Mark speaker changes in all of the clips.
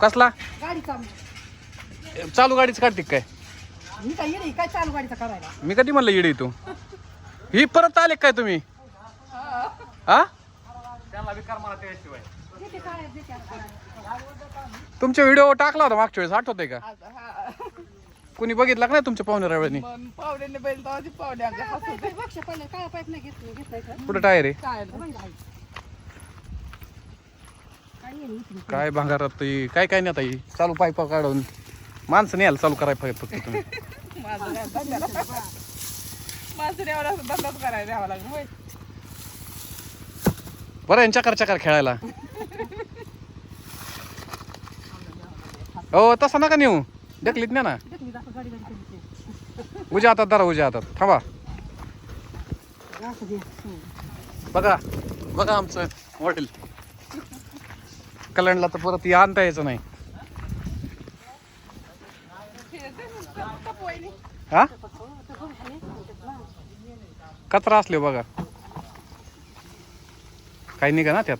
Speaker 1: कसला?
Speaker 2: गाडी चालू
Speaker 1: चालू गाडीच काढते काय?
Speaker 2: मी काय काय चालू गाडीचा करायला?
Speaker 1: मी कधी म्हणलं येडी तू? ही परत आले काय तुम्ही? हा
Speaker 2: देते काय देते आता.
Speaker 1: तुमचा व्हिडिओ टाकला होता मागच्या वेळेस आठवतंय का? कुणी बघितला का नाही तुमच्या पाहुण्या रवळनी
Speaker 3: पावड्याने बैल तेव्हा ती पावड्या आमच्या
Speaker 2: काय पाईप आहे? बघ पहिले काय पाईप नाही घेतलं घेतलंय का
Speaker 1: कुठं टायर आहे?
Speaker 3: काय
Speaker 2: बघ. काय
Speaker 1: भांगार ही- काय काय नाही आता चालू पाईप काढून. माणसं नाही आलं चालू करायला पाहिजे फक्त तुम्ही. बरं आहे ना चकार चकर खेळायला. हो तसं नका नेऊ. ढकलीत नाही ना.
Speaker 2: देख मी दाखव गाडी गाडी
Speaker 1: उज्या हातात धरा उज्या हातात. थांबा. बघा बघा आमचं वडील. कल्याणला तर परत या आणता यायचं नाही. हा? कचरा असले बघा. काही निघा ना त्यात.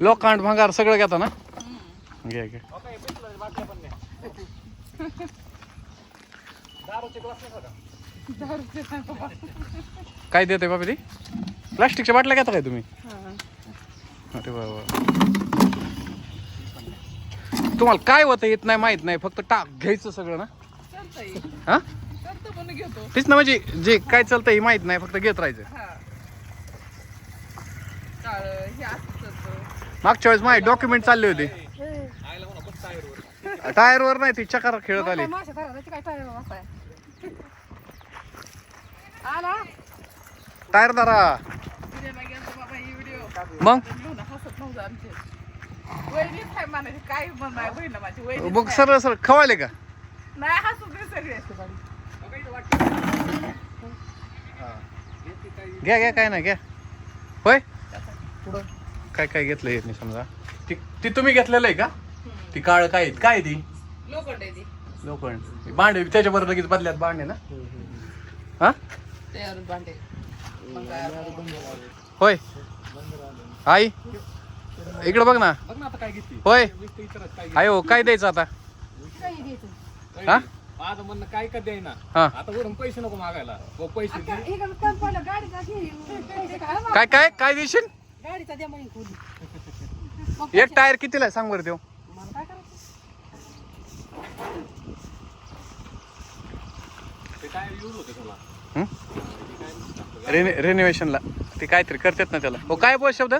Speaker 2: लोकांड भंगार
Speaker 1: लोखंड सगळं घेता ना? घे घे.
Speaker 3: दारूचे ग्लास
Speaker 1: काय देते बाबा ती? प्लास्टिकच्या बाटल्या घेता काय तुम्ही? अरे तुम्हाला काय होतं येत नाही माहीत नाही फक्त टाक घ्यायचं सगळं ना? हा? तेच ना म्हणजे जे काय चालतं हे माहीत नाही फक्त घेत राहायचं.
Speaker 3: हा हे
Speaker 1: मागच्या वेळेस माझे डॉक्युमेंट चालले होते. टायरवर. नाही ती चकार खेळत आली
Speaker 2: काय माशा धरायला, काय टायर
Speaker 3: ही व्हिडिओ
Speaker 1: मग? मग सरळ सरळ खवाले का?
Speaker 3: नाही हसू दे सगळे.
Speaker 1: घ्या घ्या काय नाही घ्या. होय? काय काय घेतलं येत नाही समजा? ती ती तुम्ही घेतलेलं आहे का? ती काळ काय आहे? काय आहे ती?
Speaker 3: लोखंड आहे ती.
Speaker 1: लोखंड. भांडे त्याच्याबरोबर लगेच बदल्यात भांडे ना? हा? होय. आई इकडे बघ ना.
Speaker 4: बघ ना आता काय घेतली.
Speaker 1: होय.
Speaker 4: काय
Speaker 1: आय हो काय द्यायचं आता?
Speaker 2: काही.
Speaker 1: हा?
Speaker 4: माझं म्हणणं काय का
Speaker 1: हा.
Speaker 4: आता वरून पैसे नको मागायला. हो पैसे दे.
Speaker 2: हे काय काम पडलं, गाडीचा घे. पैसे काय मग?
Speaker 1: काय काय काय देशील?
Speaker 2: गाडीचा द्या म्हणे खोली. मग
Speaker 1: एक टायर कितीला आहे? सांग बरं देऊ.
Speaker 2: मला काय करायचं?
Speaker 4: ते काय यूज होते त्याला.
Speaker 1: रेने रेनोव्हेशनला ते काहीतरी करतात ना त्याला. हो काय बोल शब्द?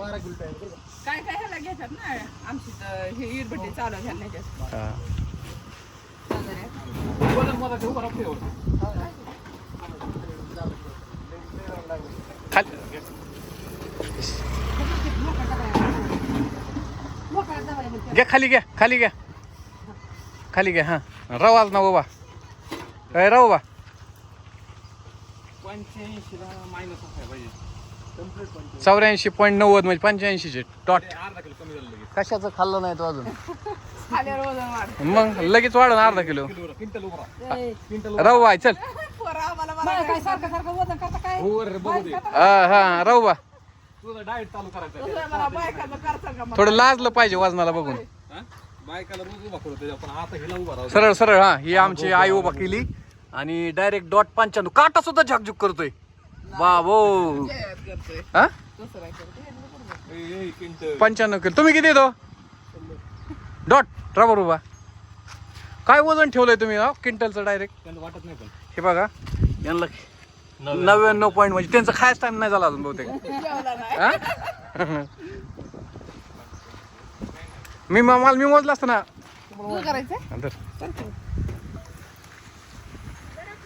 Speaker 3: काय काय ह्याला घेतात ना? आमची तर हे इरबट्टी चालू घ्या
Speaker 1: हा. खाली. घ्या खाली घ्या खाली घ्या. खाली घ्या हा. राव आज ना बाबा काय राव बा.
Speaker 4: पंच्याऐंशीला मायनस असायला पाहिजे Complete पंच्याऐंशी.
Speaker 1: चौऱ्याऐंशी पॉईंट नव्वद म्हणजे पंच्याऐंशीचे डॉट
Speaker 4: ते अर्धा किलो कमी झालं लगेच.
Speaker 1: कशाचं खाल्लं नाही तो अजून?
Speaker 3: वजन वाढ.
Speaker 1: मग लगेच वाढ अर्धा किलो.
Speaker 4: किलोवर क्विंटल उभं राहा. क्विंटल
Speaker 1: राहू. बाय चल.
Speaker 2: काय सारखं सारखं वजन करता काय?
Speaker 4: हो रे बघू दे.
Speaker 1: हा हा राहू बा.
Speaker 4: तुझं डाएट चालू करायचं आहे.
Speaker 3: कसं मला बायकाचं करता का मला?
Speaker 1: थोडं लाजलं पाहिजे वजनाला बघून.
Speaker 4: हा? बायकाला रोज उभा करू त्याच्या पण आता हिला उभा राहू दे.
Speaker 1: सरळ सरळ हा. ही आमची आई उभा केली. आणि डायरेक्ट डॉट पंच्याण्णव. काटा सुद्धा झाकझुक करतोय. बाबो हा? पंच्याण्णव किलो. तुम्ही किती येतो? डॉट रबर उभा. काय वजन ठेवलंय तुम्ही हा? क्विंटलचं डायरेक्ट
Speaker 4: वाटत नाही पण.
Speaker 1: हे बघा. यांना नव्याण्णव. पॉईंट म्हणजे त्यांचं खायच टाइम नाही झाला अजून बहुतेक. हा? मी म- मला मी मोजला असतं ना.
Speaker 3: तुला करायचंय
Speaker 1: नंतर होय असं झालं.
Speaker 3: वरनं न्यायचंय बाकरात वरून घालायचं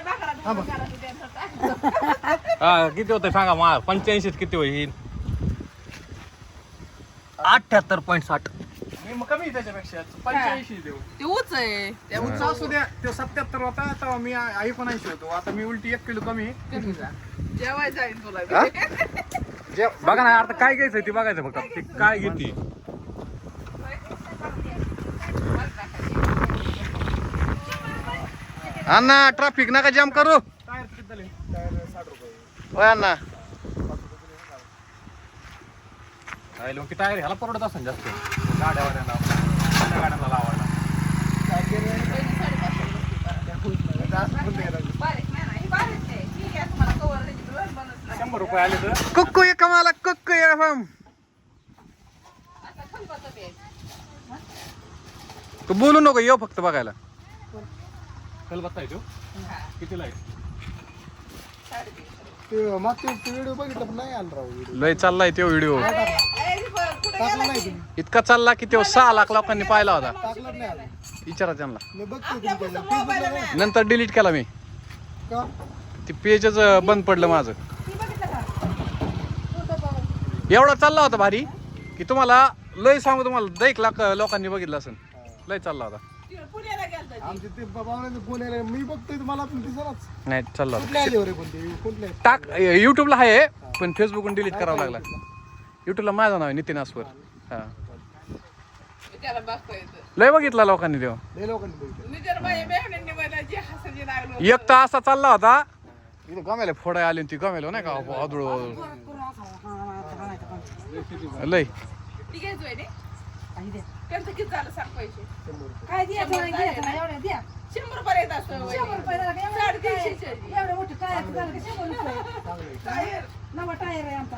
Speaker 3: त्यांचं टाकायचं.
Speaker 4: हा किती होते सांगा मा पंच्याऐंशी किती होईल?
Speaker 1: अठ्ठ्याहत्तर पॉईंट साठ. मी मग कमी त्याच्यापेक्षा. पंच्याऐंशी देऊ.
Speaker 3: ते उच आहे. त्या उच
Speaker 1: असू द्या. ते सत्याहत्तर होता तेव्हा मी आई पण ऐंशी होतो. आता मी उलटी एक किलो कमी
Speaker 3: जेवायचं जाईल तुला
Speaker 1: हा? जे बघा ना आता काय घ्यायचं ते बघायचं फक्त. ते काय घेते अण्णा ट्रॅफिक नका जाम करू. होय अण्णा.
Speaker 4: मग टायर ह्याला परवडत असेल जास्त. आपल्या गाड्यांना लावायला. शंभर रुपये आले तर.
Speaker 1: कुक्कू ये कमाला कुक्कू ये. तू बोलू नको येऊ फक्त बघायला.
Speaker 4: कलबत्ता आहे तो. कितीला आहे?
Speaker 3: साडेतीनशे.
Speaker 5: मागच्या व्हिडिओ बघितला पण नाही आला राव व्हिडिओ.
Speaker 1: लय चाललाय तो व्हिडिओ.
Speaker 5: टाकला नाही? तुम्ही?
Speaker 1: इतका चालला की तो सहा लाख लोकांनी पाहिला होता.
Speaker 5: टाकला नाही आला
Speaker 1: विचारा त्यांना.
Speaker 5: मी तुमच्या
Speaker 3: ना.
Speaker 1: नंतर डिलीट केला मी.
Speaker 5: का?
Speaker 1: ते पेजच बंद पडलं माझं.
Speaker 2: ती बघितलं का? तो बघ.
Speaker 1: एवढा चालला होता भारी की तुम्हाला लय सांगू तुम्हाला एक लाख लोकांनी बघितलं असेल. लय चालला होता.
Speaker 3: पुण्याला गेलता ती.
Speaker 5: आमचे ते पाहुण्याचे फोन यायला मी बघतोय मला पण दिसणारच
Speaker 1: नाही चालला होता
Speaker 5: कुठल्या आले रे पण ते कुठले
Speaker 1: टाक युट्यूबला आहे पण फेसबुकून डिलीट करावं लागला युट्यूबला माझं नाव आहे नितीन आसवर हा
Speaker 3: त्याला बघता येतं.
Speaker 1: लय बघितला लोकांनी तेव्हा
Speaker 5: लय लोकांनी बघितलं
Speaker 3: मी जर माझ्या बहिणींनी मला जे हसायचे लागलो
Speaker 1: एक तर असा चालला होता इथं गमेला फोडा आली आणि ती गमेलो नाही का
Speaker 2: हा, हा, हा, पण.
Speaker 1: लय
Speaker 3: ती रे.
Speaker 2: काही द्या.
Speaker 3: त्यांचं किती झालं सांग पैसे
Speaker 2: काय द्यायचं नाही, घ्यायचं नाही, एवढ्या द्या.
Speaker 3: शंभर रुपये येत असतं.
Speaker 2: शंभर रुपये झालं का? एवढं
Speaker 3: साडेतीनशेचे
Speaker 2: काय? एवढं मोठं टायर झालं का शंभर रुपये
Speaker 3: काय?
Speaker 2: नवा टायर आहे आमचा